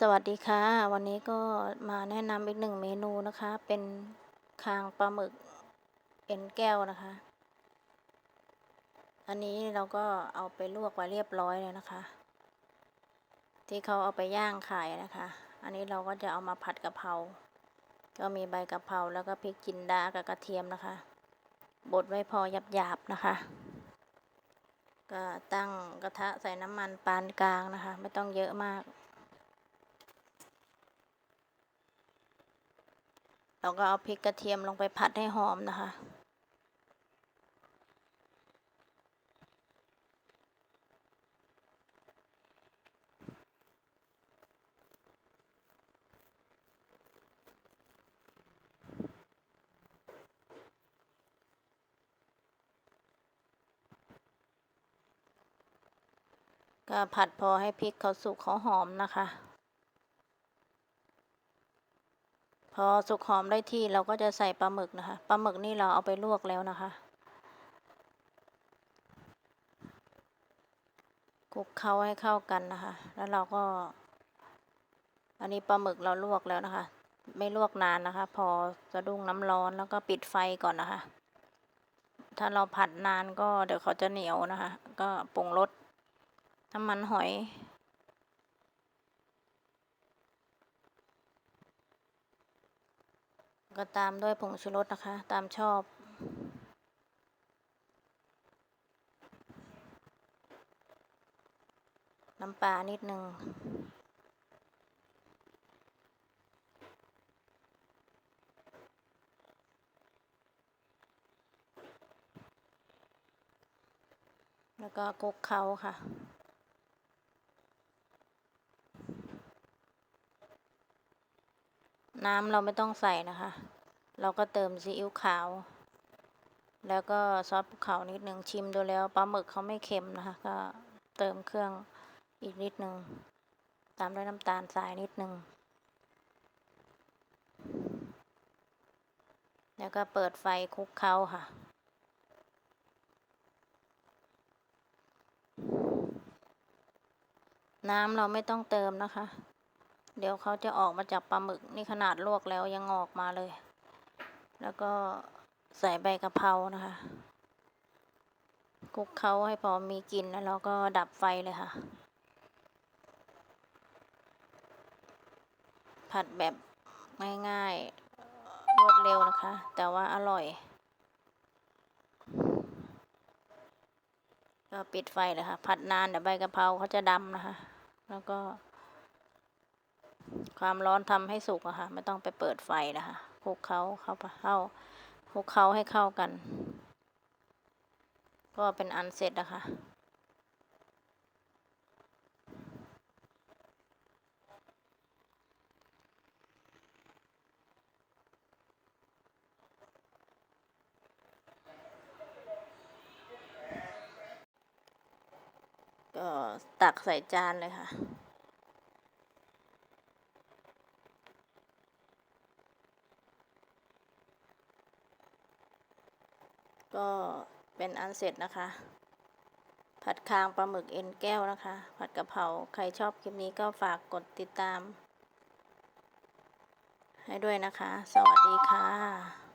สวัสดีค่ะ วันนี้ก็มาแนะนำอีกหนึ่งเมนูนะคะ เป็นคางปลาหมึกเอ็นแก้วนะคะ อันนี้เราก็เอาไปลวกไว้เรียบร้อยเลยนะคะ ที่เขาเอาไปย่างขายนะคะ อันนี้เราก็จะเอามาผัดกะเพราก็มีใบกะเพราแล้วก็พริกจินดากับกระเทียมนะคะบดไว้พอหยาบๆนะคะ ก็ตั้งกระทะใส่น้ำมันปานกลางนะคะ ไม่ต้องเยอะมาก เราก็เอาพริกกระเทียมลงไปผัดให้หอมนะคะ ก็ผัดพอให้พริกเขาสุกเขาหอมนะคะ พอสุกหอมได้ที่เราก็จะใส่ปลาหมึกนะคะปลาหมึกนี่เราเอาไปลวกแล้วนะคะคลุกเคล้าให้เข้ากันนะคะ แล้วเราก็ อันนี้ปลาหมึกเราลวกแล้วนะคะ ไม่ลวกนานนะคะ พอสะดุ้งน้ำร้อนแล้วก็ปิดไฟก่อนนะคะ ถ้าเราผัดนานก็เดี๋ยวเขาจะเหนียวนะคะ ก็ปรุงรสน้ำมันหอย ก็ตามด้วยผงชูรสนะคะ ตามชอบ น้ำปลานิดนึงแล้วก็คลุกเคล้าค่ะ น้ำเราไม่ต้องใส่นะคะ เราก็เติมซีอิ๊วขาว แล้วก็ซอสภูเขานิดนึงชิมดูแล้วปลาหมึกเขาไม่เค็มนะคะ ก็เติมเครื่องอีกนิดหนึ่งตามด้วยน้ำตาลทรายนิดหนึ่งแล้วก็เปิดไฟคลุกเคล้าค่ะ น้ำเราไม่ต้องเติมนะคะ เดี๋ยวเขาจะออกมาจากปลาหมึกนี่ขนาดลวกแล้วยังออกมาเลย แล้วก็ใส่ใบกะเพรานะคะคลุกเคล้าให้พอมีกลิ่นแล้วเราก็ดับไฟเลยค่ะ ผัดแบบง่ายๆรวดเร็วนะคะ แต่ว่าอร่อย ก็ปิดไฟเลยค่ะ ผัดนานเดี๋ยวใบกะเพราเขาจะดำนะคะ แล้วก็ ความร้อนทำให้สุกอะค่ะ ไม่ต้องไปเปิดไฟนะคะคลุกเคล้าเข้าไปเข้าคลุกเคล้าให้เข้ากัน ก็เป็นอันเสร็จนะคะก็ตักใส่จานเลยค่ะ ก็เป็นอันเสร็จนะคะ ผัดคางปลาหมึกเอ็นแก้วนะคะ ผัดกะเพราใครชอบคลิปนี้ก็ฝากกดติดตาม ให้ด้วยนะคะ สวัสดีค่ะ